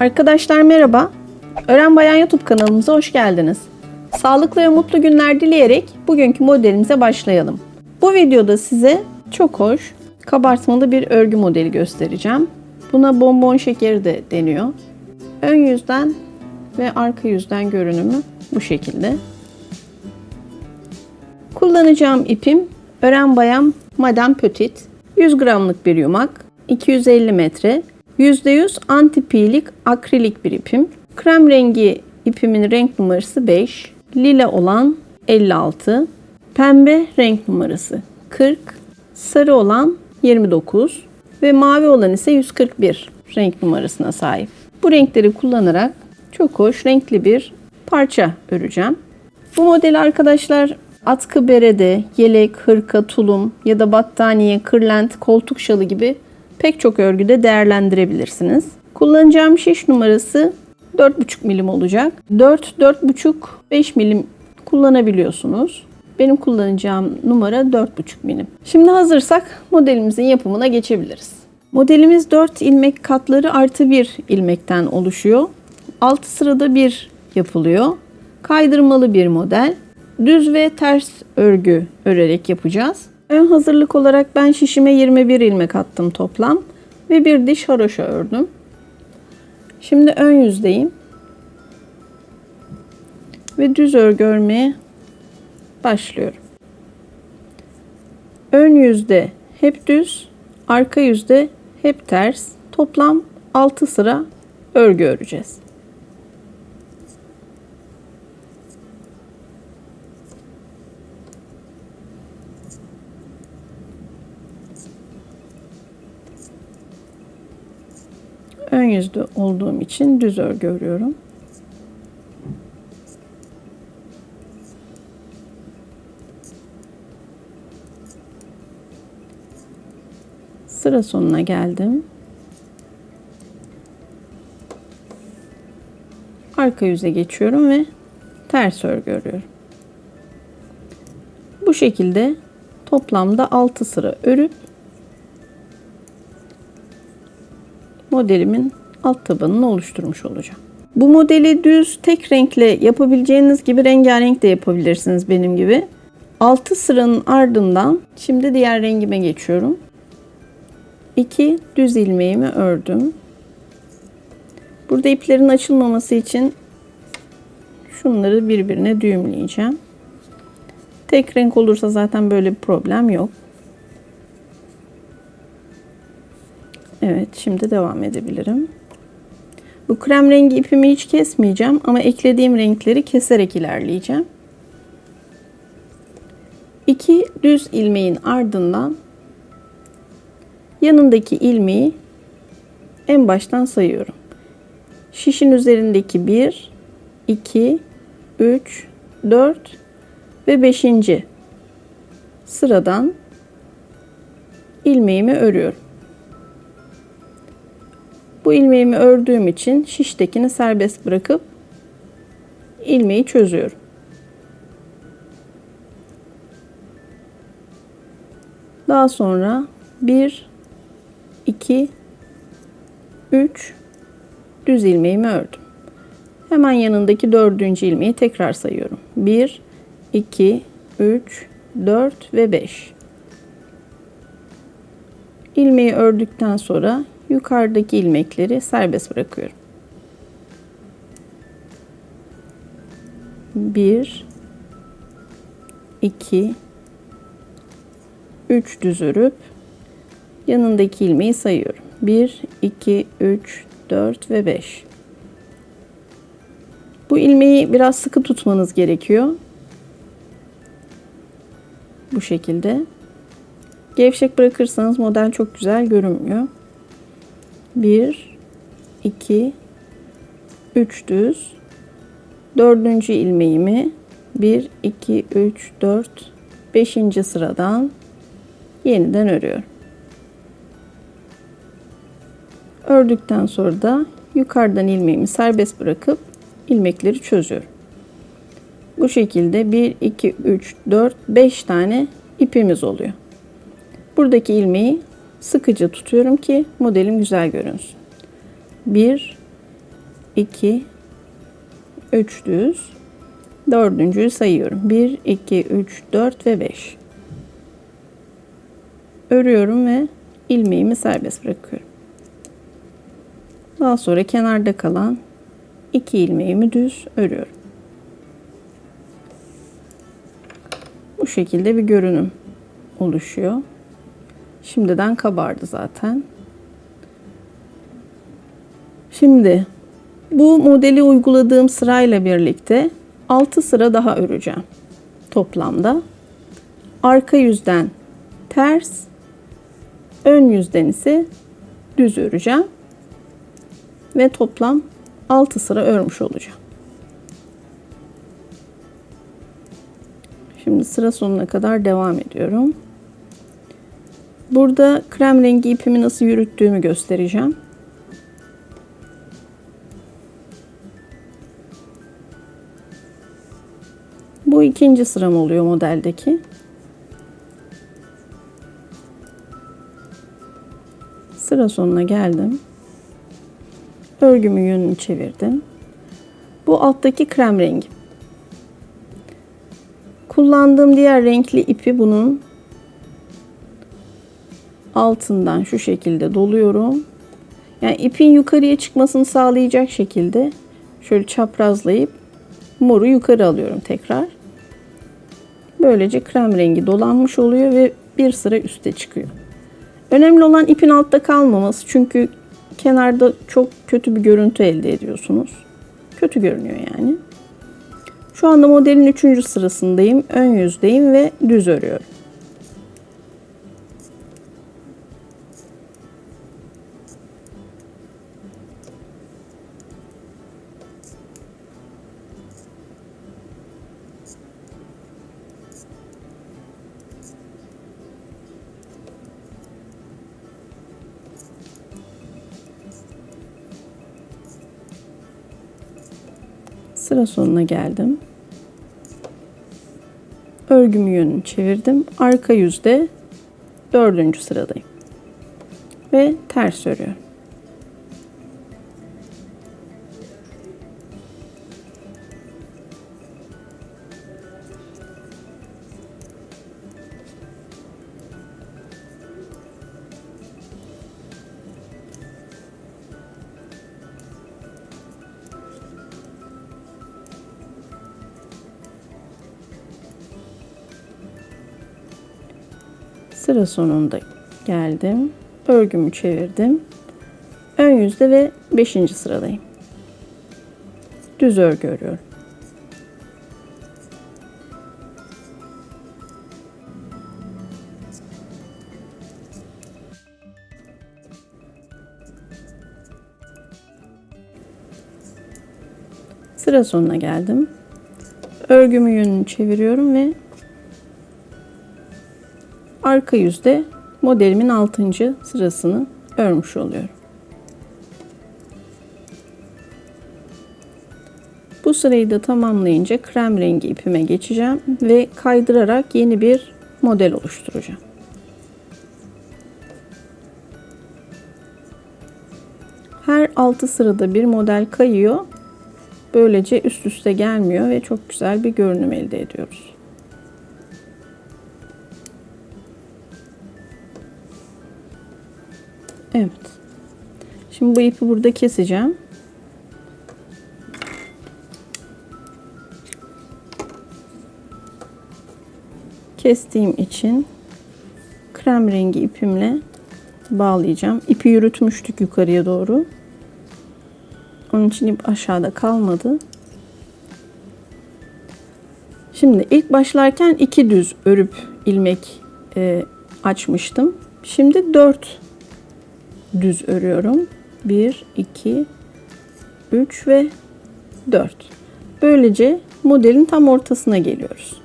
Arkadaşlar merhaba. Öğren Bayan YouTube kanalımıza hoş geldiniz. Sağlıklı ve mutlu günler dileyerek bugünkü modelimize başlayalım. Bu videoda size çok hoş, kabartmalı bir örgü modeli göstereceğim. Buna bonbon şekeri de deniyor. Ön yüzden ve arka yüzden görünümü bu şekilde. Kullanacağım ipim Ören Bayan Madame Petit. 100 gramlık bir yumak, 250 metre, %100 antipilik akrilik bir ipim. Krem rengi ipimin renk numarası 5, lila olan 56, pembe renk numarası 40, sarı olan 29 ve mavi olan ise 141 renk numarasına sahip. Bu renkleri kullanarak çok hoş renkli bir parça öreceğim. Bu model arkadaşlar atkı berede, yelek, hırka, tulum ya da battaniye, kırlent, koltuk şalı gibi pek çok örgüde değerlendirebilirsiniz. Kullanacağım şiş numarası 4,5 milim olacak. 4, 4,5, 5 milim kullanabiliyorsunuz. Benim kullanacağım numara 4,5 milim. Şimdi hazırsak modelimizin yapımına geçebiliriz. Modelimiz 4 ilmek katları artı 1 ilmekten oluşuyor. 6 sırada bir yapılıyor. Kaydırmalı bir model. Düz ve ters örgü örerek yapacağız. Ön hazırlık olarak ben şişime 21 ilmek attım toplam ve bir diş haroşa ördüm. Şimdi ön yüzdeyim. Ve düz örgü örmeye başlıyorum. Ön yüzde hep düz, arka yüzde hep ters. Toplam 6 sıra örgü öreceğiz. Yüzde olduğum için düz örgü örüyorum. Sıra sonuna geldim. Arka yüze geçiyorum ve ters örgü örüyorum. Bu şekilde toplamda 6 sıra örüp modelimin alt tabanını oluşturmuş olacağım. Bu modeli düz tek renkle yapabileceğiniz gibi rengarenk de yapabilirsiniz benim gibi. 6 sıranın ardından şimdi diğer rengime geçiyorum. 2 düz ilmeğimi ördüm. Burada iplerin açılmaması için şunları birbirine düğümleyeceğim. Tek renk olursa zaten böyle bir problem yok. Evet, şimdi devam edebilirim. Bu krem rengi ipimi hiç kesmeyeceğim ama eklediğim renkleri keserek ilerleyeceğim. İki düz ilmeğin ardından yanındaki ilmeği en baştan sayıyorum. Şişin üzerindeki 1, 2, 3, 4 ve 5. sıradan ilmeğimi örüyorum. Bu ilmeğimi ördüğüm için şiştekini serbest bırakıp ilmeği çözüyorum. Daha sonra 1 2 3 düz ilmeğimi ördüm. Hemen yanındaki dördüncü ilmeği tekrar sayıyorum. 1 2 3 4 ve 5. İlmeği ördükten sonra yukarıdaki ilmekleri serbest bırakıyorum. 1 2 3 düz örüp yanındaki ilmeği sayıyorum. 1 2 3 4 ve 5. Bu ilmeği biraz sıkı tutmanız gerekiyor. Bu şekilde. Gevşek bırakırsanız model çok güzel görünmüyor. 1 2 3 düz dördüncü ilmeğimi 1 2 3 4 5. sıradan yeniden örüyorum. Ördükten sonra da yukarıdan ilmeğimi serbest bırakıp ilmekleri çözüyorum. Bu şekilde 1 2 3 4 5 tane ipimiz oluyor. Buradaki ilmeği sıkıca tutuyorum ki modelim güzel görünsün. 1 2, 3 düz. Dördüncüyü sayıyorum. 1, 2, 3, 4 ve 5. Örüyorum ve ilmeğimi serbest bırakıyorum. Daha sonra kenarda kalan iki ilmeğimi düz örüyorum. Bu şekilde bir görünüm oluşuyor. Şimdiden kabardı zaten. Şimdi bu modeli uyguladığım sırayla birlikte 6 sıra daha öreceğim toplamda. Arka yüzden ters, ön yüzden ise düz öreceğim. Ve toplam 6 sıra örmüş olacağım. Şimdi sıra sonuna kadar devam ediyorum. Burada krem rengi ipimi nasıl yürüttüğümü göstereceğim. Bu ikinci sıram oluyor modeldeki. Sıra sonuna geldim. Örgümün yönünü çevirdim. Bu alttaki krem rengi. Kullandığım diğer renkli ipi bunun altından şu şekilde doluyorum. Yani ipin yukarıya çıkmasını sağlayacak şekilde şöyle çaprazlayıp moru yukarı alıyorum tekrar. Böylece krem rengi dolanmış oluyor ve bir sıra üste çıkıyor. Önemli olan ipin altta kalmaması çünkü kenarda çok kötü bir görüntü elde ediyorsunuz. Kötü görünüyor yani. Şu anda modelin 3. sırasındayım. Ön yüzdeyim ve düz örüyorum. Sıra sonuna geldim. Örgümü yönünü çevirdim. Arka yüzde dördüncü sıradayım. Ve ters örüyorum. Sıra sonunda geldim. Örgümü çevirdim. Ön yüzde ve 5. sıradayım. Düz örgü örüyorum. Sıra sonuna geldim. Örgümü yönünü çeviriyorum ve arka yüzde modelimin 6. sırasını örmüş oluyorum. Bu sırayı da tamamlayınca krem rengi ipime geçeceğim ve kaydırarak yeni bir model oluşturacağım. Her 6 sırada bir model kayıyor. Böylece üst üste gelmiyor ve çok güzel bir görünüm elde ediyoruz. Evet. Şimdi bu ipi burada keseceğim. Kestiğim için krem rengi ipimle bağlayacağım. İpi yürütmüştük yukarıya doğru. Onun için ip aşağıda kalmadı. Şimdi ilk başlarken iki düz örüp ilmek e, açmıştım. Şimdi dört düz örüyorum. 1, 2, 3 ve 4. Böylece modelin tam ortasına geliyoruz.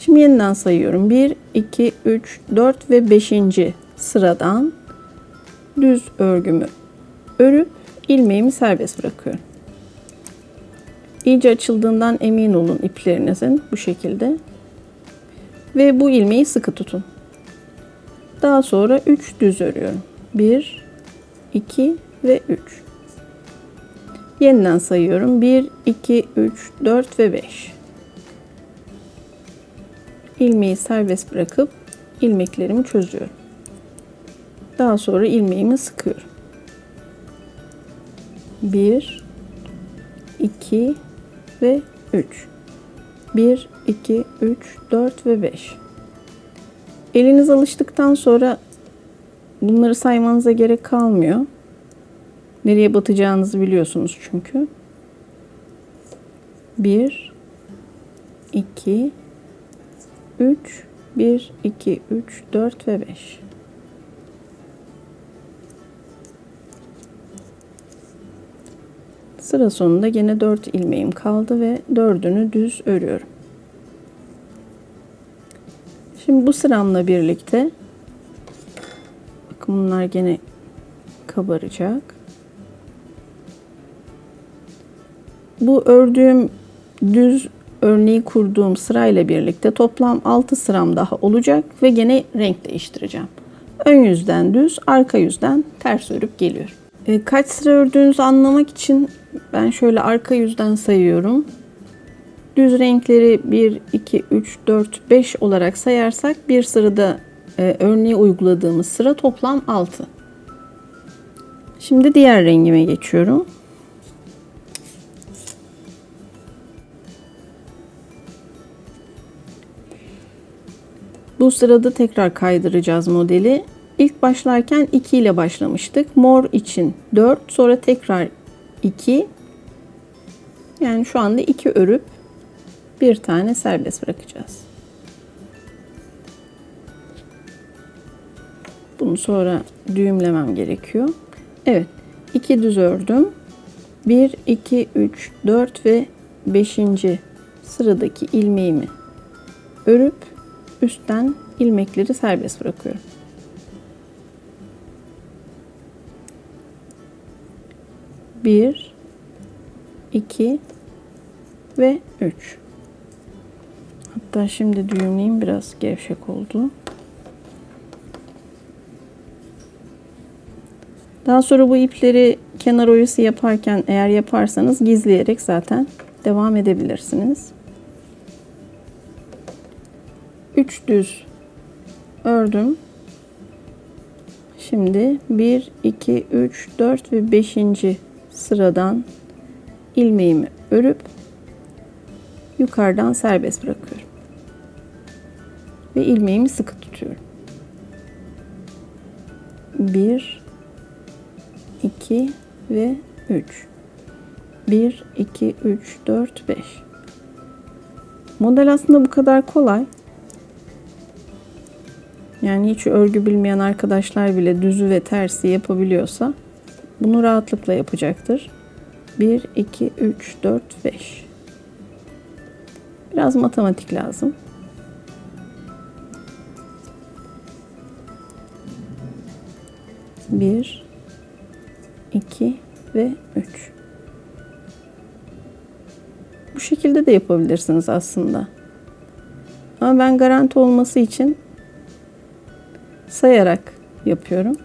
Şimdi yeniden sayıyorum. 1, 2, 3, 4 ve 5. sıradan düz örgümü örüp ilmeğimi serbest bırakıyorum. İyice açıldığından emin olun iplerinizin bu şekilde. Ve bu ilmeği sıkı tutun. Daha sonra 3 düz örüyorum. 1, 2 ve 3. Yeniden sayıyorum. 1, 2, 3, 4 ve 5. İlmeği serbest bırakıp ilmeklerimi çözüyorum. Daha sonra ilmeğimi sıkıyorum. 1 2 ve 3. 1 2 3 4 ve 5. Eliniz alıştıktan sonra bunları saymanıza gerek kalmıyor. Nereye batacağınızı biliyorsunuz çünkü. 1 2 3 1 2 3 4 ve 5. Sıra sonunda yine 4 ilmeğim kaldı ve dördünü düz örüyorum. Şimdi bu sıramla birlikte bunlar gene kabaracak. Bu ördüğüm düz örneği kurduğum sırayla birlikte toplam 6 sıram daha olacak ve gene renk değiştireceğim. Ön yüzden düz, arka yüzden ters örüp geliyorum. E, kaç sıra ördüğünüzü anlamak için ben şöyle arka yüzden sayıyorum. Düz renkleri 1, 2, 3, 4, 5 olarak sayarsak bir sırada e, örneği uyguladığımız sıra toplam 6. Şimdi diğer rengime geçiyorum. Bu sırada tekrar kaydıracağız modeli. İlk başlarken 2 ile başlamıştık. Mor için 4, sonra tekrar 2. Yani şu anda 2 örüp bir tane serbest bırakacağız. Bunu sonra düğümlemem gerekiyor. Evet. 2 düz ördüm. 1 2 3 4 ve 5. sıradaki ilmeğimi örüp üstten ilmekleri serbest bırakıyorum. Bir, iki ve üç. Hatta şimdi düğümleyeyim biraz gevşek oldu. Daha sonra bu ipleri kenar oyası yaparken eğer yaparsanız gizleyerek zaten devam edebilirsiniz. 3 düz ördüm. Şimdi 1 2 3 4 ve 5. sıradan ilmeğimi örüp yukarıdan serbest bırakıyorum. Ve ilmeğimi sıkı tutuyorum. 1 2 ve 3 1 2 3 4 5 Model aslında bu kadar kolay. Yani hiç örgü bilmeyen arkadaşlar bile düzü ve tersi yapabiliyorsa bunu rahatlıkla yapacaktır. 1, 2, 3, 4, 5. Biraz matematik lazım. Bir, iki ve üç. Bu şekilde de yapabilirsiniz aslında. Ama ben garanti olması için sayarak yapıyorum.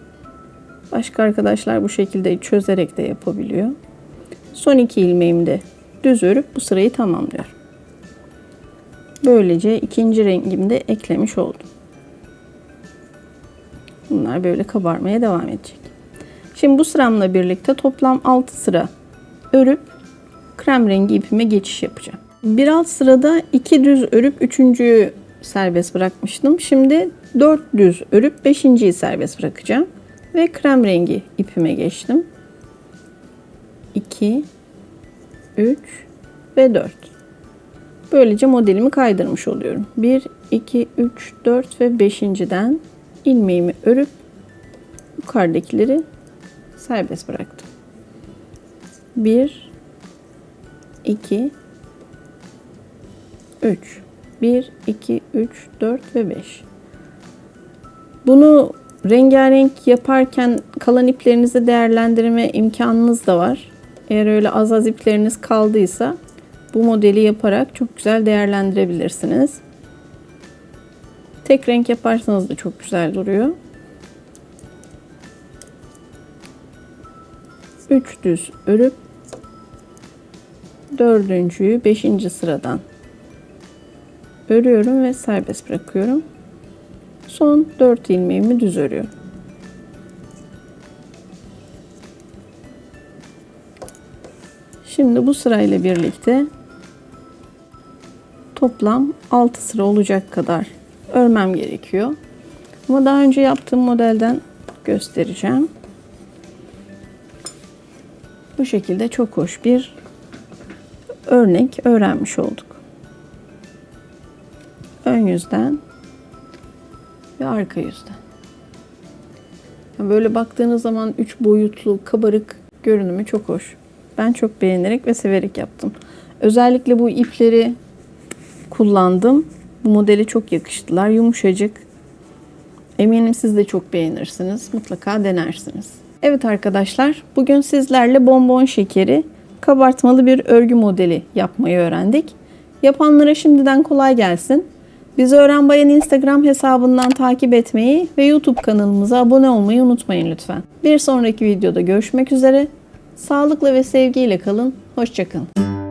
Başka arkadaşlar bu şekilde çözerek de yapabiliyor. Son iki ilmeğimi de düz örüp bu sırayı tamamlıyorum. Böylece ikinci rengimi de eklemiş oldum. Bunlar böyle kabarmaya devam edecek. Şimdi bu sıramla birlikte toplam 6 sıra örüp krem rengi ipime geçiş yapacağım. Bir alt sırada iki düz örüp üçüncüyü serbest bırakmıştım. Şimdi 4 düz örüp 5.yi serbest bırakacağım. Ve krem rengi ipime geçtim. 2 3 ve 4. Böylece modelimi kaydırmış oluyorum. 1 2 3 4 ve 5.den ilmeğimi örüp yukarıdakileri serbest bıraktım. 1 2 3 1 2 3 4 ve 5 bunu rengarenk yaparken kalan iplerinizi değerlendirme imkanınız da var. Eğer öyle az az ipleriniz kaldıysa bu modeli yaparak çok güzel değerlendirebilirsiniz. Tek renk yaparsanız da çok güzel duruyor. 3 düz örüp dördüncüyü beşinci sıradan örüyorum ve serbest bırakıyorum. Son 4 ilmeğimi düz örüyorum. Şimdi bu sırayla birlikte toplam 6 sıra olacak kadar örmem gerekiyor. Ama daha önce yaptığım modelden göstereceğim. Bu şekilde çok hoş bir örnek öğrenmiş olduk. Ön yüzden ve arka yüzden. Böyle baktığınız zaman üç boyutlu kabarık görünümü çok hoş. Ben çok beğenerek ve severek yaptım. Özellikle bu ipleri kullandım. Bu modeli çok yakıştılar. Yumuşacık. Eminim siz de çok beğenirsiniz. Mutlaka denersiniz. Evet arkadaşlar, bugün sizlerle bonbon şekeri kabartmalı bir örgü modeli yapmayı öğrendik. Yapanlara şimdiden kolay gelsin. Bizi Öğren Bayan Instagram hesabından takip etmeyi ve YouTube kanalımıza abone olmayı unutmayın lütfen. Bir sonraki videoda görüşmek üzere. Sağlıkla ve sevgiyle kalın. Hoşçakalın.